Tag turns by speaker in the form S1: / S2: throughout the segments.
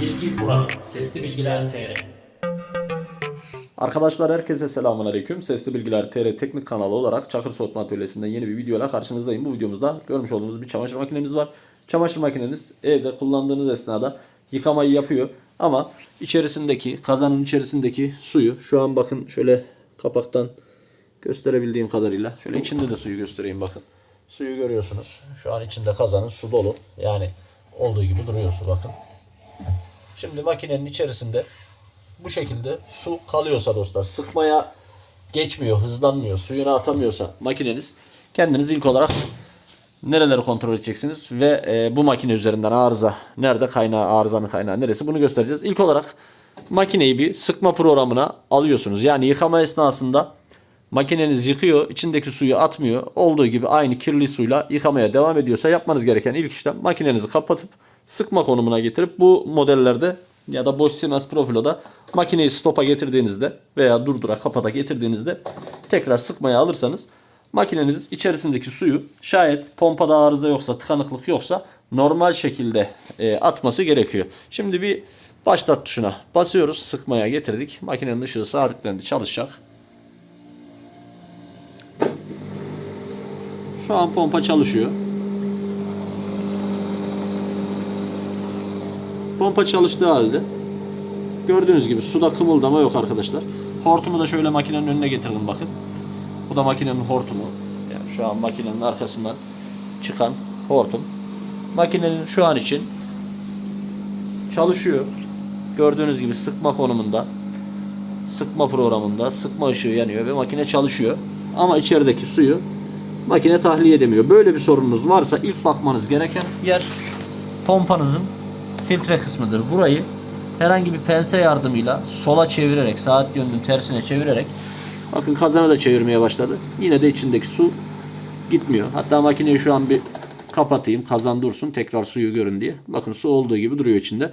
S1: Bilgi Buranın Sesli Bilgiler TR
S2: Arkadaşlar herkese selamun aleyküm. Sesli Bilgiler TR Teknik kanalı olarak Çakır Soğutma Atölyesi'nden yeni bir videoyla karşınızdayım. Bu videomuzda görmüş olduğunuz bir çamaşır makinemiz var. Çamaşır makineniz evde kullandığınız esnada yıkamayı yapıyor. Ama içerisindeki, kazanın içerisindeki suyu şu an bakın şöyle kapaktan gösterebildiğim kadarıyla. Şöyle içinde de suyu göstereyim bakın. Suyu görüyorsunuz. Şu an içinde kazanın su dolu. Yani olduğu gibi duruyor su bakın. Şimdi makinenin içerisinde bu şekilde su kalıyorsa dostlar sıkmaya geçmiyor, hızlanmıyor, suyunu atamıyorsa makineniz kendiniz ilk olarak nereleri kontrol edeceksiniz ve e, bu makine üzerinden arıza nerede kaynağı arızanın kaynağı neresi bunu göstereceğiz. İlk olarak makineyi bir sıkma programına alıyorsunuz. Yani yıkama esnasında makineniz yıkıyor, içindeki suyu atmıyor. Olduğu gibi aynı kirli suyla yıkamaya devam ediyorsa yapmanız gereken ilk işlem makinenizi kapatıp sıkma konumuna getirip bu modellerde ya da boş Siemens Profilo'da makineyi stopa getirdiğinizde veya durdura kapata getirdiğinizde tekrar sıkmaya alırsanız makineniz içerisindeki suyu şayet pompada arıza yoksa tıkanıklık yoksa normal şekilde e, atması gerekiyor. Şimdi bir başlat tuşuna basıyoruz sıkmaya getirdik makinenin ışığı sabitlendi çalışacak. Şu an pompa çalışıyor. Pompa çalıştığı halde gördüğünüz gibi suda kımıldama yok arkadaşlar. Hortumu da şöyle makinenin önüne getirdim bakın. Bu da makinenin hortumu. Yani şu an makinenin arkasından çıkan hortum. Makinenin şu an için çalışıyor. Gördüğünüz gibi sıkma konumunda. Sıkma programında sıkma ışığı yanıyor ve makine çalışıyor. Ama içerideki suyu makine tahliye edemiyor. Böyle bir sorununuz varsa ilk bakmanız gereken yer pompanızın filtre kısmıdır. Burayı herhangi bir pense yardımıyla sola çevirerek, saat yönünün tersine çevirerek bakın kazanı da çevirmeye başladı. Yine de içindeki su gitmiyor. Hatta makineyi şu an bir kapatayım. Kazan dursun. Tekrar suyu görün diye. Bakın su olduğu gibi duruyor içinde.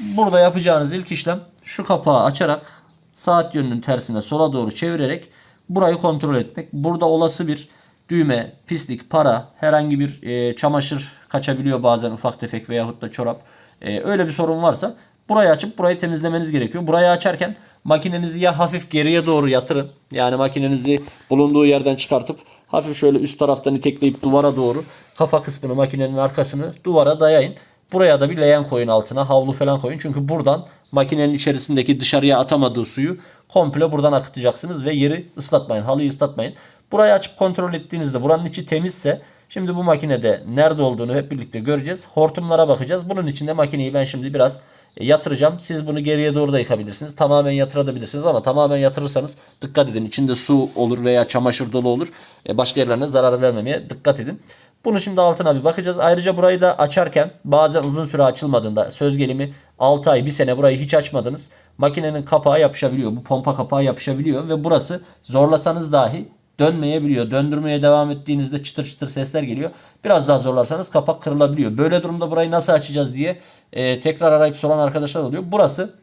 S2: Burada yapacağınız ilk işlem şu kapağı açarak saat yönünün tersine sola doğru çevirerek burayı kontrol etmek. Burada olası bir düğme, pislik, para, herhangi bir e, çamaşır kaçabiliyor bazen ufak tefek veyahut da çorap. E, öyle bir sorun varsa burayı açıp burayı temizlemeniz gerekiyor. Burayı açarken makinenizi ya hafif geriye doğru yatırın. Yani makinenizi bulunduğu yerden çıkartıp hafif şöyle üst taraftan itekleyip duvara doğru kafa kısmını makinenin arkasını duvara dayayın. Buraya da bir leğen koyun altına havlu falan koyun. Çünkü buradan makinenin içerisindeki dışarıya atamadığı suyu komple buradan akıtacaksınız ve yeri ıslatmayın. Halıyı ıslatmayın. Burayı açıp kontrol ettiğinizde buranın içi temizse şimdi bu makinede nerede olduğunu hep birlikte göreceğiz. Hortumlara bakacağız. Bunun için de makineyi ben şimdi biraz e, yatıracağım. Siz bunu geriye doğru da yıkabilirsiniz. Tamamen yatırabilirsiniz ama tamamen yatırırsanız dikkat edin. İçinde su olur veya çamaşır dolu olur. E, Başka yerlerine zarar vermemeye dikkat edin. Bunu şimdi altına bir bakacağız. Ayrıca burayı da açarken bazen uzun süre açılmadığında söz gelimi 6 ay 1 sene burayı hiç açmadınız. Makinenin kapağı yapışabiliyor. Bu pompa kapağı yapışabiliyor ve burası zorlasanız dahi dönmeyebiliyor. Döndürmeye devam ettiğinizde çıtır çıtır sesler geliyor. Biraz daha zorlarsanız kapak kırılabiliyor. Böyle durumda burayı nasıl açacağız diye e, tekrar arayıp soran arkadaşlar oluyor. Burası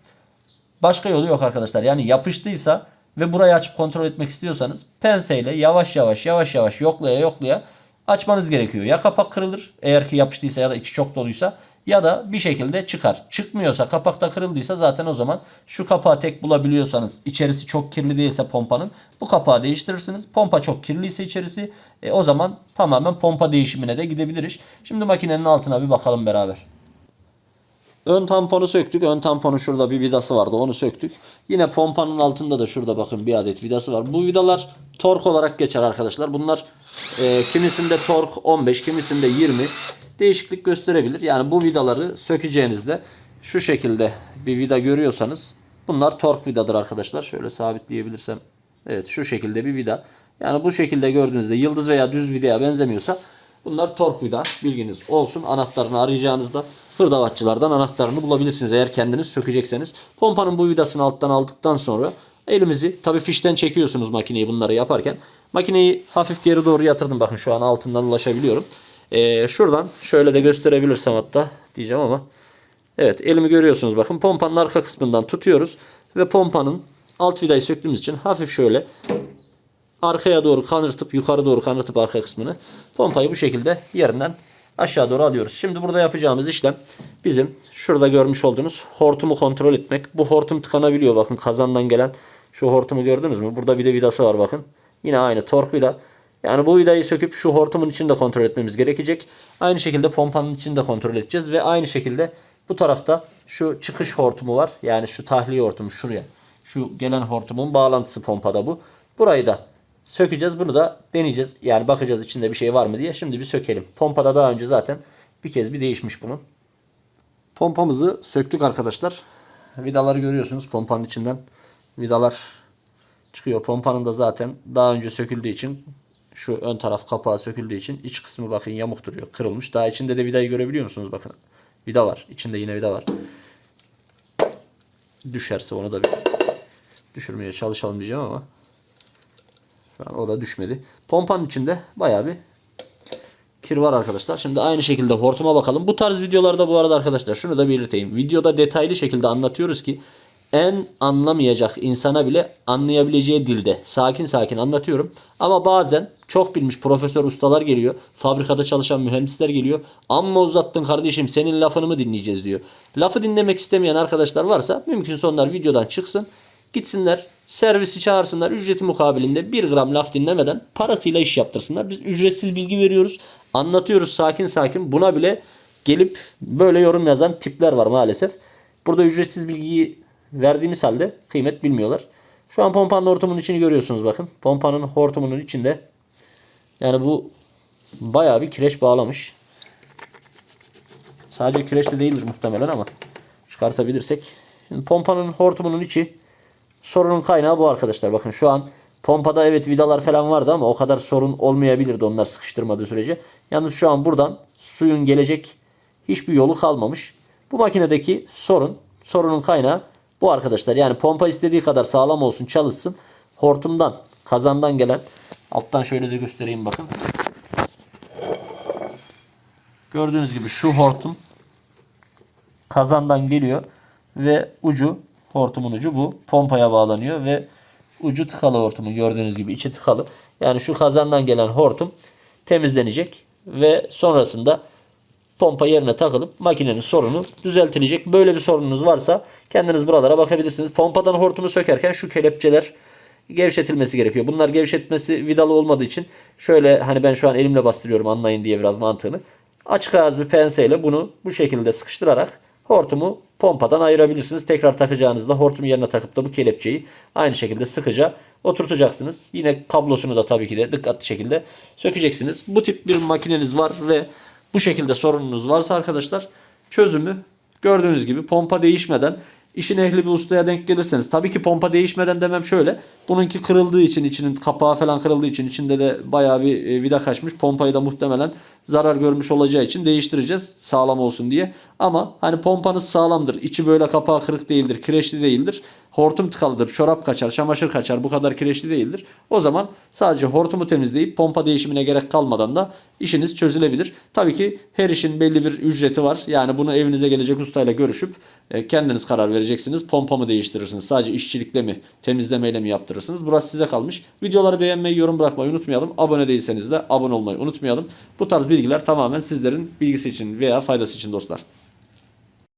S2: başka yolu yok arkadaşlar. Yani yapıştıysa ve burayı açıp kontrol etmek istiyorsanız penseyle yavaş yavaş yavaş yavaş yoklaya yoklaya açmanız gerekiyor. Ya kapak kırılır eğer ki yapıştıysa ya da içi çok doluysa ya da bir şekilde çıkar. Çıkmıyorsa kapakta kırıldıysa zaten o zaman şu kapağı tek bulabiliyorsanız içerisi çok kirli değilse pompanın bu kapağı değiştirirsiniz. Pompa çok kirliyse içerisi e, o zaman tamamen pompa değişimine de gidebiliriz. Şimdi makinenin altına bir bakalım beraber. Ön tamponu söktük. Ön tamponu şurada bir vidası vardı. Onu söktük. Yine pompanın altında da şurada bakın bir adet vidası var. Bu vidalar tork olarak geçer arkadaşlar. Bunlar e, kimisinde tork 15, kimisinde 20 değişiklik gösterebilir. Yani bu vidaları sökeceğinizde şu şekilde bir vida görüyorsanız bunlar tork vidadır arkadaşlar. Şöyle sabitleyebilirsem. Evet şu şekilde bir vida. Yani bu şekilde gördüğünüzde yıldız veya düz vidaya benzemiyorsa bunlar tork vida. Bilginiz olsun. Anahtarını arayacağınızda hırdavatçılardan anahtarını bulabilirsiniz eğer kendiniz sökecekseniz. Pompanın bu vidasını alttan aldıktan sonra elimizi tabi fişten çekiyorsunuz makineyi bunları yaparken. Makineyi hafif geri doğru yatırdım. Bakın şu an altından ulaşabiliyorum. Ee, şuradan şöyle de gösterebilirsem hatta diyeceğim ama. Evet elimi görüyorsunuz bakın pompanın arka kısmından tutuyoruz. Ve pompanın alt vidayı söktüğümüz için hafif şöyle arkaya doğru kanırtıp yukarı doğru kanırtıp arka kısmını pompayı bu şekilde yerinden aşağı doğru alıyoruz. Şimdi burada yapacağımız işlem bizim şurada görmüş olduğunuz hortumu kontrol etmek. Bu hortum tıkanabiliyor bakın kazandan gelen şu hortumu gördünüz mü? Burada bir de vidası var bakın. Yine aynı tork vida. Yani bu vidayı söküp şu hortumun içini de kontrol etmemiz gerekecek. Aynı şekilde pompanın içini de kontrol edeceğiz ve aynı şekilde bu tarafta şu çıkış hortumu var. Yani şu tahliye hortumu şuraya. Şu gelen hortumun bağlantısı pompada bu. Burayı da sökeceğiz. Bunu da deneyeceğiz. Yani bakacağız içinde bir şey var mı diye. Şimdi bir sökelim. Pompada daha önce zaten bir kez bir değişmiş bunun. Pompamızı söktük arkadaşlar. Vidaları görüyorsunuz pompanın içinden. Vidalar çıkıyor. Pompanın da zaten daha önce söküldüğü için şu ön taraf kapağı söküldüğü için iç kısmı bakın yamuk duruyor. Kırılmış. Daha içinde de vidayı görebiliyor musunuz? Bakın. Vida var. İçinde yine vida var. Düşerse onu da bir düşürmeye çalışalım diyeceğim ama o da düşmedi. Pompanın içinde bayağı bir kir var arkadaşlar. Şimdi aynı şekilde hortuma bakalım. Bu tarz videolarda bu arada arkadaşlar şunu da belirteyim. Videoda detaylı şekilde anlatıyoruz ki en anlamayacak insana bile anlayabileceği dilde sakin sakin anlatıyorum. Ama bazen çok bilmiş profesör ustalar geliyor. Fabrikada çalışan mühendisler geliyor. Amma uzattın kardeşim senin lafını mı dinleyeceğiz diyor. Lafı dinlemek istemeyen arkadaşlar varsa mümkünse onlar videodan çıksın. Gitsinler servisi çağırsınlar ücreti mukabilinde 1 gram laf dinlemeden parasıyla iş yaptırsınlar. Biz ücretsiz bilgi veriyoruz. Anlatıyoruz sakin sakin. Buna bile gelip böyle yorum yazan tipler var maalesef. Burada ücretsiz bilgiyi verdiğimiz halde kıymet bilmiyorlar. Şu an pompanın hortumunun içini görüyorsunuz bakın. Pompanın hortumunun içinde yani bu bayağı bir kireç bağlamış. Sadece kireç de değildir muhtemelen ama çıkartabilirsek. Şimdi pompanın hortumunun içi sorunun kaynağı bu arkadaşlar. Bakın şu an pompada evet vidalar falan vardı ama o kadar sorun olmayabilirdi onlar sıkıştırmadığı sürece. Yalnız şu an buradan suyun gelecek hiçbir yolu kalmamış. Bu makinedeki sorun, sorunun kaynağı bu arkadaşlar. Yani pompa istediği kadar sağlam olsun, çalışsın. Hortumdan, kazandan gelen alttan şöyle de göstereyim bakın. Gördüğünüz gibi şu hortum kazandan geliyor ve ucu hortumun ucu bu pompaya bağlanıyor ve ucu tıkalı hortumun gördüğünüz gibi içi tıkalı. Yani şu kazandan gelen hortum temizlenecek ve sonrasında pompa yerine takılıp makinenin sorunu düzeltilecek. Böyle bir sorununuz varsa kendiniz buralara bakabilirsiniz. Pompadan hortumu sökerken şu kelepçeler gevşetilmesi gerekiyor. Bunlar gevşetmesi vidalı olmadığı için şöyle hani ben şu an elimle bastırıyorum anlayın diye biraz mantığını. Açık ağız bir penseyle bunu bu şekilde sıkıştırarak hortumu pompadan ayırabilirsiniz. Tekrar takacağınızda hortum yerine takıp da bu kelepçeyi aynı şekilde sıkıca oturtacaksınız. Yine kablosunu da tabii ki de dikkatli şekilde sökeceksiniz. Bu tip bir makineniz var ve bu şekilde sorununuz varsa arkadaşlar çözümü gördüğünüz gibi pompa değişmeden işin ehli bir ustaya denk gelirseniz tabii ki pompa değişmeden demem şöyle bununki kırıldığı için içinin kapağı falan kırıldığı için içinde de bayağı bir e, vida kaçmış pompayı da muhtemelen zarar görmüş olacağı için değiştireceğiz sağlam olsun diye. Ama hani pompanız sağlamdır içi böyle kapağı kırık değildir kireçli değildir hortum tıkalıdır çorap kaçar çamaşır kaçar bu kadar kireçli değildir o zaman sadece hortumu temizleyip pompa değişimine gerek kalmadan da işiniz çözülebilir. Tabii ki her işin belli bir ücreti var. Yani bunu evinize gelecek ustayla görüşüp e, kendiniz karar vereceksiniz. Pompa mı değiştirirsiniz? Sadece işçilikle mi, temizlemeyle mi yaptırırsınız? Burası size kalmış. Videoları beğenmeyi, yorum bırakmayı unutmayalım. Abone değilseniz de abone olmayı unutmayalım. Bu tarz bilgiler tamamen sizlerin bilgisi için veya faydası için dostlar.